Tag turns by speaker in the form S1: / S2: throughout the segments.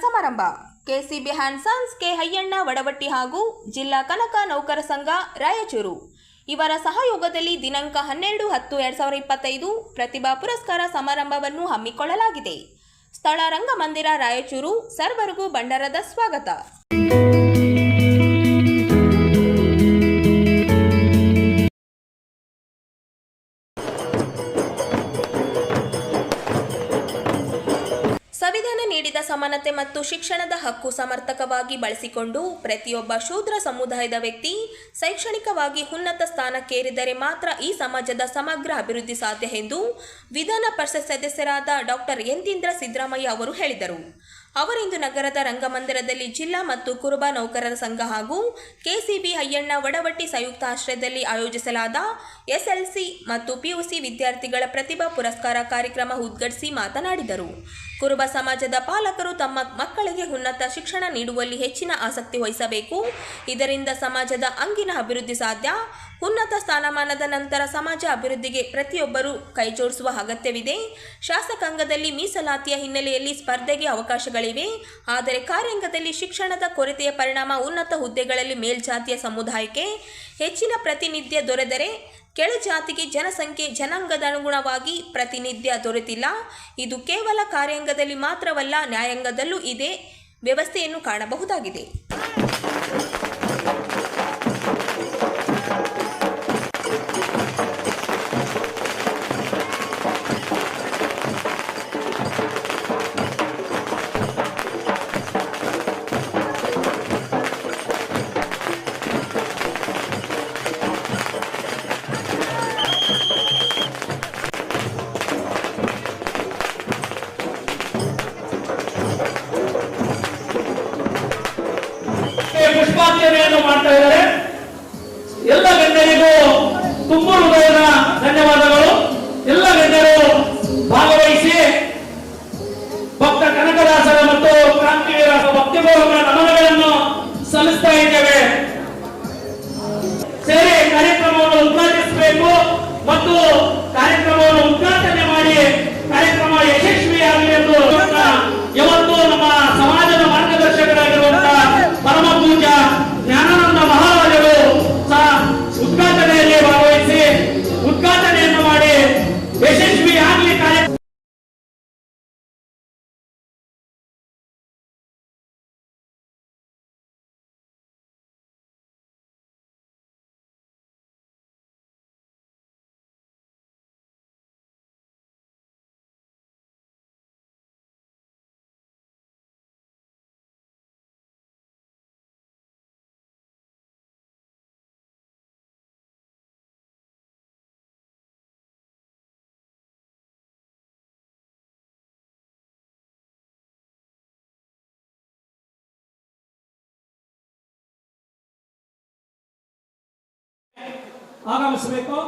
S1: ಸಮಾರಂಭ ಕೆಸಿಬಿ ಹ್ಯಾನ್ಸನ್ಸ್ ಕೆ ಹಯ್ಯಣ್ಣ ವಡವಟ್ಟಿ ಹಾಗೂ ಜಿಲ್ಲಾ ಕನಕ ನೌಕರ ಸಂಘ, ರಾಯಚೂರು. ಇವರ ಸಹಯೋಗದಲ್ಲಿ ದಿನಾಂಕ ಹನ್ನೆರಡು ಹತ್ತು ಎರಡು ಸಾವಿರದ ಇಪ್ಪತ್ತೈದು ಪ್ರತಿಭಾ ಪುರಸ್ಕಾರ ಸಮಾರಂಭವನ್ನು ಹಮ್ಮಿಕೊಳ್ಳಲಾಗಿದೆ. ಸ್ಥಳ ರಂಗಮಂದಿರ, ರಾಯಚೂರು. ಸರ್ವರಿಗೂ ಭಂಡಾರದ ಸ್ವಾಗತ. ಸಮಾನತೆ ಮತ್ತು ಶಿಕ್ಷಣದ ಹಕ್ಕು ಸಮರ್ಥಕವಾಗಿ ಬಳಸಿಕೊಂಡು ಪ್ರತಿಯೊಬ್ಬ ಶೂದ್ರ ಸಮುದಾಯದ ವ್ಯಕ್ತಿ ಶೈಕ್ಷಣಿಕವಾಗಿ ಉನ್ನತ ಸ್ಥಾನಕ್ಕೇರಿದರೆ ಮಾತ್ರ ಈ ಸಮಾಜದ ಸಮಗ್ರ ಅಭಿವೃದ್ಧಿ ಸಾಧ್ಯ ಎಂದು ವಿಧಾನ ಪರಿಷತ್ ಸದಸ್ಯರಾದ ಡಾಕ್ಟರ್ ಎಂದೀಂದ್ರ ಸಿದ್ದರಾಮಯ್ಯ ಅವರು ಹೇಳಿದರು. ಅವರಿಂದು ನಗರದ ರಂಗಮಂದಿರದಲ್ಲಿ ಜಿಲ್ಲಾ ಮತ್ತು ಕುರುಬ ನೌಕರರ ಸಂಘ ಹಾಗೂ ಕೆಸಿಬಿ ಅಯ್ಯಣ್ಣ ವಡವಟ್ಟಿ ಸಂಯುಕ್ತ ಆಶ್ರಯದಲ್ಲಿ ಆಯೋಜಿಸಲಾದ ಎಸ್ಎಲ್ಸಿ ಮತ್ತು ಪಿಯುಸಿ ವಿದ್ಯಾರ್ಥಿಗಳ ಪ್ರತಿಭಾ ಪುರಸ್ಕಾರ ಕಾರ್ಯಕ್ರಮ ಉದ್ಘಾಟಿಸಿ ಮಾತನಾಡಿದರು. ಕುರುಬ ಸಮಾಜದ ಪಾಲಕರು ತಮ್ಮ ಮಕ್ಕಳಿಗೆ ಉನ್ನತ ಶಿಕ್ಷಣ ನೀಡುವಲ್ಲಿ ಹೆಚ್ಚಿನ ಆಸಕ್ತಿ ವಹಿಸಬೇಕು. ಇದರಿಂದ ಸಮಾಜದ ಅಂಗಿನ ಅಭಿವೃದ್ಧಿ ಸಾಧ್ಯ. ಉನ್ನತ ಸ್ಥಾನಮಾನದ ನಂತರ ಸಮಾಜ ಅಭಿವೃದ್ಧಿಗೆ ಪ್ರತಿಯೊಬ್ಬರೂ ಕೈಜೋಡಿಸುವ ಅಗತ್ಯವಿದೆ. ಶಾಸಕಾಂಗದಲ್ಲಿ ಮೀಸಲಾತಿಯ ಹಿನ್ನೆಲೆಯಲ್ಲಿ ಸ್ಪರ್ಧೆಗೆ ಅವಕಾಶಗಳಿವೆ. ಆದರೆ ಕಾರ್ಯಾಂಗದಲ್ಲಿ ಶಿಕ್ಷಣದ ಕೊರತೆಯ ಪರಿಣಾಮ ಉನ್ನತ ಹುದ್ದೆಗಳಲ್ಲಿ ಮೇಲ್ಜಾತಿಯ ಸಮುದಾಯಕ್ಕೆ ಹೆಚ್ಚಿನ ಪ್ರತಿನಿಧ್ಯ ದೊರೆದರೆ ಕೆಳಜಾತಿಗೆ ಜನಸಂಖ್ಯೆ ಜನಾಂಗದ ಅನುಗುಣವಾಗಿ ಪ್ರತಿನಿಧ್ಯ ದೊರೆತಿಲ್ಲ. ಇದು ಕೇವಲ ಕಾರ್ಯಾಂಗದಲ್ಲಿ ಮಾತ್ರವಲ್ಲ ನ್ಯಾಯಾಂಗದಲ್ಲೂ ಇದೇ. ವ್ಯವಸ್ಥೆಯನ್ನು ಕಾಣಬಹುದಾಗಿದೆ.
S2: ಮತ್ತು ಕಾರ್ಯಕ್ರಮವನ್ನು ಉದ್ಘಾಟನೆ ಮಾಡಿ ಆಗಮಿಸಬೇಕು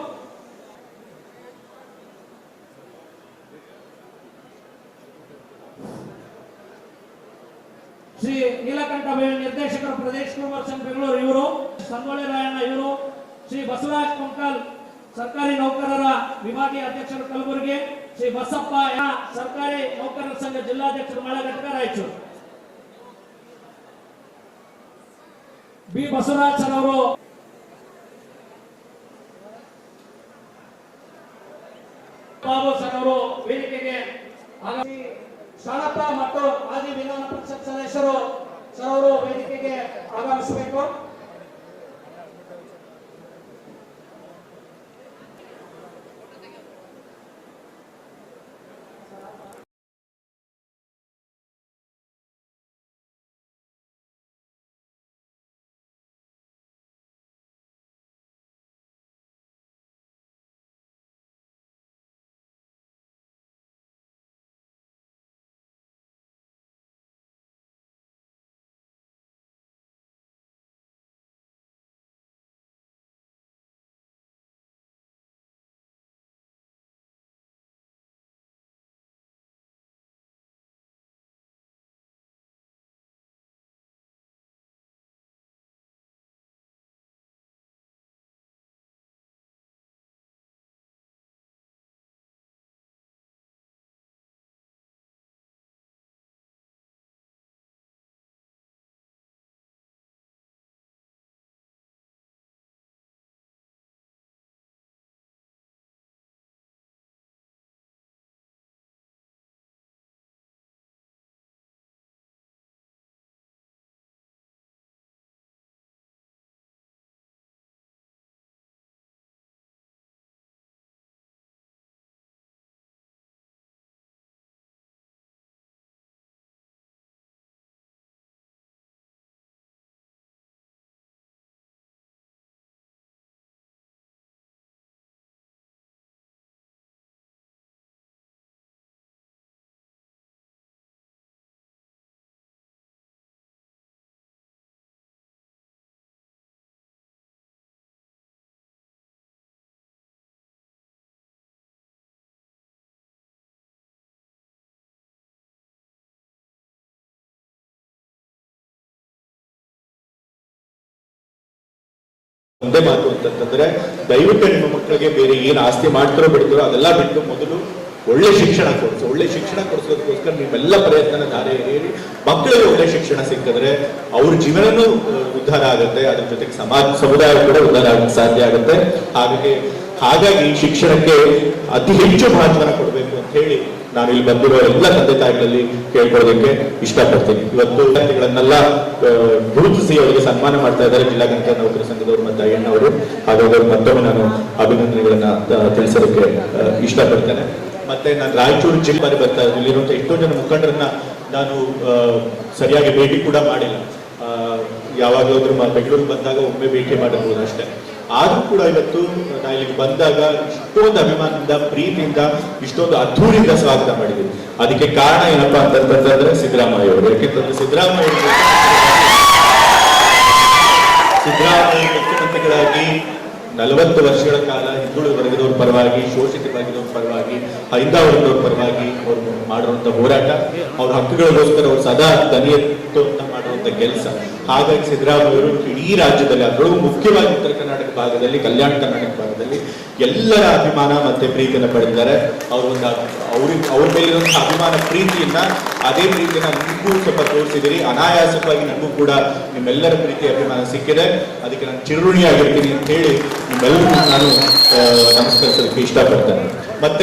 S2: ಶ್ರೀ ನೀಲಕಂಠ ನಿರ್ದೇಶಕರು ಪ್ರದೇಶ್ ಕುಮಾರ್ ಸಿಂಗ್ ಬೆಂಗಳೂರು ಇವರು, ಸಂಗೊಳ್ಳಿ ರಾಯಣ್ಣ ಇವರು, ಶ್ರೀ ಬಸವರಾಜ್ ಕೊಂಕಲ್ ಸರ್ಕಾರಿ ನೌಕರರ ವಿಭಾಗೀಯ ಅಧ್ಯಕ್ಷರು ಕಲಬುರಗಿ, ಶ್ರೀ ಬಸಪ್ಪ. ಸರ್ಕಾರಿ ನೌಕರರ ಸಂಘ ಜಿಲ್ಲಾಧ್ಯಕ್ಷರು ಮಳಘಟಕ ರಾಯಚೂರು. ಬಿ. ಬಸವರಾಜ್ ಸರ್ ಅವರು ಬಾಬು ಸರ್ ಅವರು ವೇದಿಕೆಗೆ ಆಗಮಿ ಶಾಣಪ್ಪ ಮತ್ತು ಮಾಜಿ ವಿಧಾನ ಪರಿಷತ್ ಸದಸ್ಯರು
S3: ಒಂದೇ ಮಾತು ಅಂತಂತಂದ್ರೆ, ದಯವಿಟ್ಟು ನಿಮ್ಮ ಮಕ್ಕಳಿಗೆ ಬೇರೆ ಏನು ಆಸ್ತಿ ಮಾಡ್ತಾರೋ ಬಿಡ್ತಾರೋ ಅದೆಲ್ಲ ಬಿಟ್ಟು ಮೊದಲು ಒಳ್ಳೆ ಶಿಕ್ಷಣ ಕೊಡಿಸು. ಒಳ್ಳೆ ಶಿಕ್ಷಣ ಕೊಡಿಸೋದಕ್ಕೋಸ್ಕರ ನೀವೆಲ್ಲ ಪ್ರಯತ್ನ ಧಾರೆ ಹೇಳಿ, ಮಕ್ಕಳಿಗೆ ಒಳ್ಳೆ ಶಿಕ್ಷಣ ಸಿಕ್ಕಿದ್ರೆ ಅವ್ರ ಜೀವನನೂ ಉದ್ಧಾರ ಆಗುತ್ತೆ, ಅದ್ರ ಜೊತೆಗೆ ಸಮಾಜ, ಸಮುದಾಯ ಕೂಡ ಉದ್ಧಾರ ಆಗಕ್ಕೆ ಸಾಧ್ಯ ಆಗುತ್ತೆ. ಹಾಗಾಗಿ ಹಾಗಾಗಿ ಶಿಕ್ಷಣಕ್ಕೆ ಅತಿ ಹೆಚ್ಚು ಮಹತ್ವನ ಕೊಡಬೇಕು ಅಂತ ಹೇಳಿ ನಾನು ಇಲ್ಲಿ ಬಂದಿರೋ ಎಲ್ಲ ತಂದೆ ತಾಯಿಗಳಲ್ಲಿ ಕೇಳ್ಕೊಳ್ಳೋದಕ್ಕೆ ಇಷ್ಟಪಡ್ತೀನಿ. ಇವತ್ತು ವಿದ್ಯಾರ್ಥಿಗಳನ್ನೆಲ್ಲ ಗುರುತಿಸಿ ಅವರಿಗೆ ಸನ್ಮಾನ ಮಾಡ್ತಾ ಇದ್ದಾರೆ ಜಿಲ್ಲಾ ಗಣಕ ನೌಕರ ಸಂಘದವರು ಮತ್ತು ಅಯ್ಯಣ್ಣವರು ಹಾಗಾಗಿ ಮತ್ತೊಮ್ಮೆ ನಾನು ಅಭಿನಂದನೆಗಳನ್ನ ತಿಳಿಸೋದಕ್ಕೆ ಇಷ್ಟಪಡ್ತೇನೆ. ಮತ್ತೆ ನಾನು ರಾಯಚೂರು ಜಿಲ್ಲೆ ಬಾರಿ ಬರ್ತಾ ಇದ್ದೀನಿ. ಇಲ್ಲಿರುವಂತಹ ಎಷ್ಟೋ ಜನ ಮುಖಂಡರನ್ನ ನಾನು ಸರಿಯಾಗಿ ಭೇಟಿ ಕೂಡ ಮಾಡಿಲ್ಲ. ಆ, ಬೆಂಗಳೂರು ಬಂದಾಗ ಒಮ್ಮೆ ಭೇಟಿ ಮಾಡಬಹುದು ಅಷ್ಟೇ. ಆದ್ರೂ ಕೂಡ ಇವತ್ತು ನಾ ಇಲ್ಲಿಗೆ ಬಂದಾಗ ಇಷ್ಟೊಂದು ಅಭಿಮಾನದಿಂದ, ಪ್ರೀತಿಯಿಂದ, ಇಷ್ಟೊಂದು ಅದ್ಧೂರಿಯಿಂದ ಸ್ವಾಗತ ಮಾಡಿದ್ವಿ ಅದಕ್ಕೆ ಕಾರಣ ಏನಪ್ಪಾ ಅಂತಂತಂದ್ರೆ ಸಿದ್ದರಾಮಯ್ಯ ಅವರು. ಯಾಕೆಂತಂದ್ರೆ ಸಿದ್ದರಾಮಯ್ಯ ಸಿದ್ದರಾಮಯ್ಯ ಮುಖ್ಯಮಂತ್ರಿಗಳಾಗಿ ನಲವತ್ತು ವರ್ಷಗಳ ಕಾಲ ಹಿಂದುಳಿದ ವರ್ಗದವ್ರ ಪರವಾಗಿ ಶೋಷಿತ ವರ್ಗದವ್ರ ಪರವಾಗಿ ಹೈಂದಾವರ್ಗದವ್ರ ಪರವಾಗಿ ಅವರು ಮಾಡಿರುವಂತ ಹೋರಾಟ. ಅವ್ರ ಹಕ್ಕುಗಳಿಗೋಸ್ಕರ ಅವ್ರು ಸದಾ ದನಿ ಮಾಡುವಂತ ಕೆಲಸ. ಹಾಗಾಗಿ ಸಿದ್ದರಾಮಯ್ಯ ಅವರು ಇಡೀ ರಾಜ್ಯದಲ್ಲಿ, ಅದರೊಳಗೂ ಮುಖ್ಯವಾಗಿ ಉತ್ತರ ಕರ್ನಾಟಕ ಭಾಗದಲ್ಲಿ, ಕಲ್ಯಾಣ ಕರ್ನಾಟಕ ಭಾಗದಲ್ಲಿ ಎಲ್ಲರ ಅಭಿಮಾನ ಮತ್ತೆ ಪ್ರೀತಿಯನ್ನು ಪಡೆದಿದ್ದಾರೆ ಅವರೊಂದು ಅವ್ರಿಗೆ, ಅವ್ರ ಮೇಲಿರುವಂತಹ ಅಭಿಮಾನ, ಪ್ರೀತಿಯನ್ನ ಅದೇ ಪ್ರೀತಿಯನ್ನ ನಿಮಗೂ ಸ್ವಲ್ಪ ತೋರಿಸಿದಿರಿ. ಅನಾಯಾಸವಾಗಿ ನನಗೂ ಕೂಡ ನಿಮ್ಮೆಲ್ಲರ ಪ್ರೀತಿ ಅಭಿಮಾನ ಸಿಕ್ಕಿದೆ. ಅದಕ್ಕೆ ನಾನು ಚಿರುಣಿಯಾಗಿರ್ತೀನಿ ಅಂತ ಹೇಳಿ ನಿಮ್ಮೆಲ್ಲರಿಗೂ ನಾನು ನಮಸ್ಕರಿಸಲಿಕ್ಕೆ ಇಷ್ಟಪಡ್ತೇನೆ. ಮತ್ತೆ